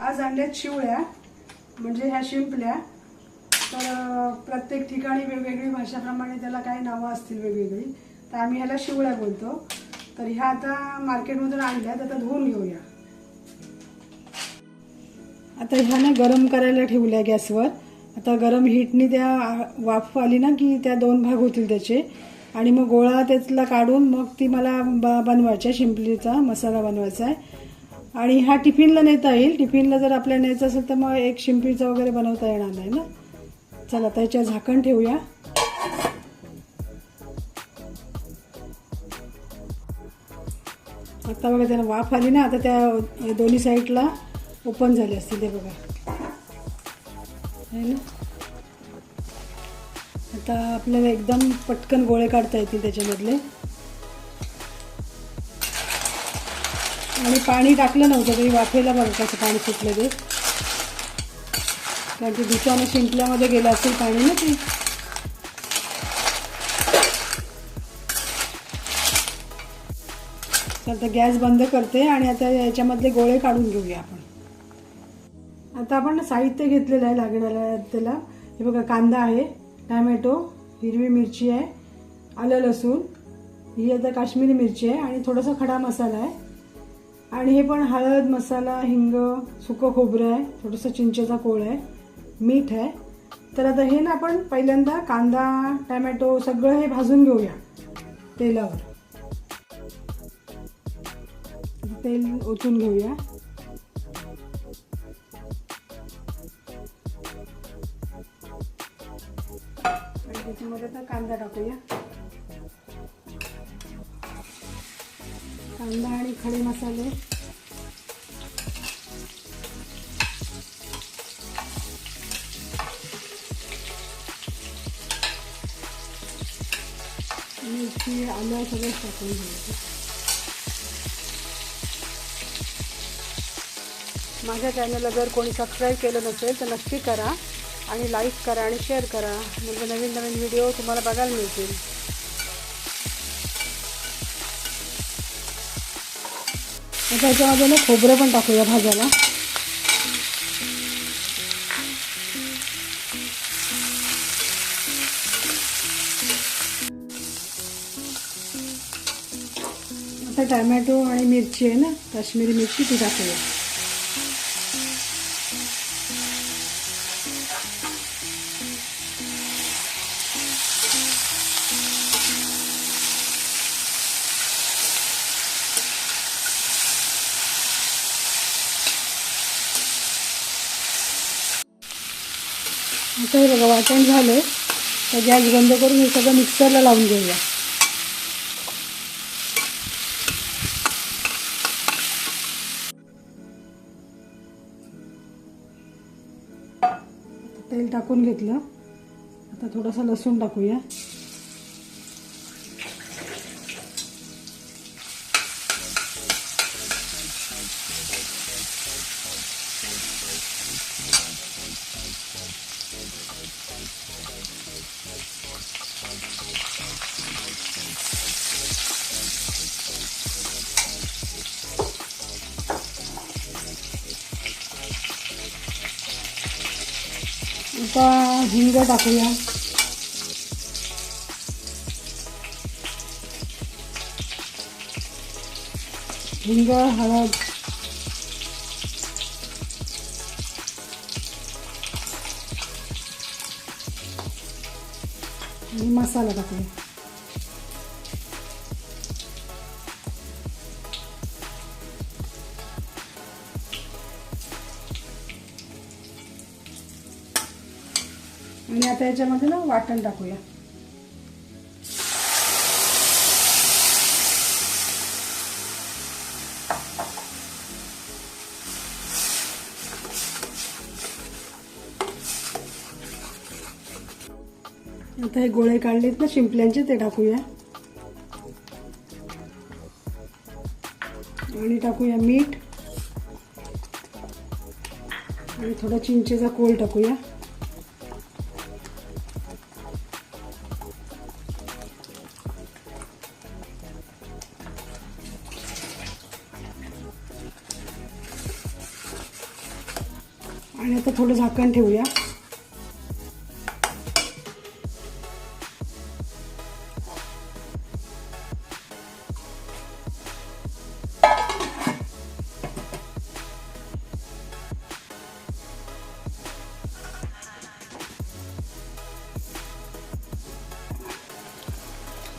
आज आणल्यात शिवळ्या म्हणजे ह्या शिंपल्या. तर प्रत्येक ठिकाणी वेगवेगळी भाषाप्रमाणे त्याला काही नावं असतील वेगवेगळी. तर आम्ही ह्याला शिवळ्या बोलतो. तर ह्या आता मार्केटमधून आणल्यात आता धुवून घेऊया. आता ह्या ना गरम करायला ठेवल्या गॅसवर. आता गरम हीटनी त्या वाफ आली ना की त्या दोन भाग होतील त्याचे. आणि मग गोळा त्यातला काढून मग ती मला बनवायची आहे. शिंपलीचा मसाला बनवायचा आहे. आणि हा टिफिनला नेता येईल. टिफिनला जर आपल्याला न्यायचं असेल तर मग एक शिंपीचा वगैरे बनवता येणार नाही ना? चला त्याच्या झाकण ठेवूया. आता बघा त्याला वाफ आली ना आता त्या दोन्ही साईडला ओपन झाले असतील ते बघा. आहे ना? आता आपल्याला एकदम पटकन गोळे काढता येतील त्याच्यामधले. आणि पाणी टाकलं नव्हतं तरी वाफेला बघा कसं पाणी सुटलं ते. कारण की दुचानं शिंपल्यामध्ये गेलं असेल पाणी ना ते. तर आता गॅस बंद करते आणि आता याच्यामधले गोळे काढून घेऊया आपण. आता आपण साहित्य घेतलेलं आहे लागणाऱ्या त्याला. हे बघा कांदा आहे टॅमॅटो हिरवी मिरची आहे आलं लसूण ही आता काश्मीरी मिरची आहे आणि थोडासा खडा मसाला आहे. आणि हे पण हळद मसाला हिंग सुकं खोबरं आहे थोडंसं चिंचेचा कोळ आहे मीठ आहे. तर आता हे ना आपण पहिल्यांदा कांदा टॅमॅटो सगळं हे भाजून घेऊया तेलावर. तेल ओतून घेऊया. आणि त्याच्यामध्ये आता कांदा टाकूया. कांदा आणि खडे मसाले. मिरची आलं सगळं टाकून घ्यायचं. माझ्या चॅनलला जर कोणी सबस्क्राईब केलं नसेल तर नक्की करा आणि लाईक करा आणि शेअर करा. म्हणजे नवीन नवीन व्हिडिओ तुम्हाला बघायला मिळतील. आता याच्यामध्ये ना खोबरं पण टाकूया भाज्याला. आता टॅमॅटो आणि मिरची आहे ना काश्मीरी मिरची ती टाकूया. आता हे बघा वाटण झालं तर गॅस बंद करून हे सगळं मिक्सरला लावून घेऊया. तेल टाकून घेतलं. आता थोडंसं लसूण टाकूया. आता हिंग टाकूया. हिंग हळद. आणि मसाला टाकूया. आणि आता याच्यामध्ये ना वाटण टाकूया. आता हे गोळे काढलेत ना शिंपल्यांचे ते टाकूया. आणि टाकूया मीठ. आणि थोडा चिंचेचा कोळ टाकूया. आणि आता थोडं झाकण ठेवूया.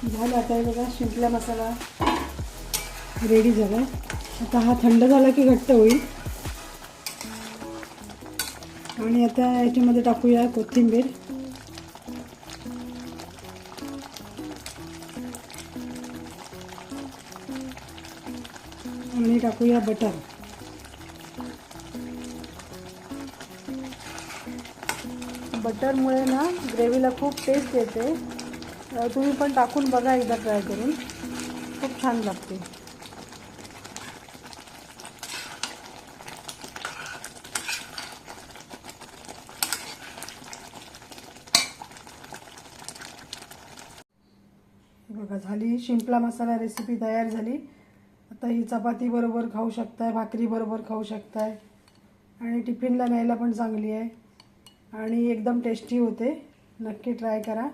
झालं आता हे बघा शिंपला मसाला रेडी झाला आता हा थंड झाला की घट्ट होईल. आणि आता याच्यामध्ये टाकूया कोथिंबीर. आणि टाकूया बटर. बटरमुळे ना ग्रेव्हीला खूप टेस्ट येते. तुम्ही पण टाकून बघा एकदा ट्राय करून. खूप छान लागते हे बघा झाली शिंपला मसाला रेसिपी तयार झाली. आता ही चपाती बरोबर खाऊ शकताय भाकरी बरोबर खाऊ शकताय. आणि टिफिनला न्यायला पण चांगली आहे. आणि एकदम टेस्टी होते. नक्की ट्राय करा.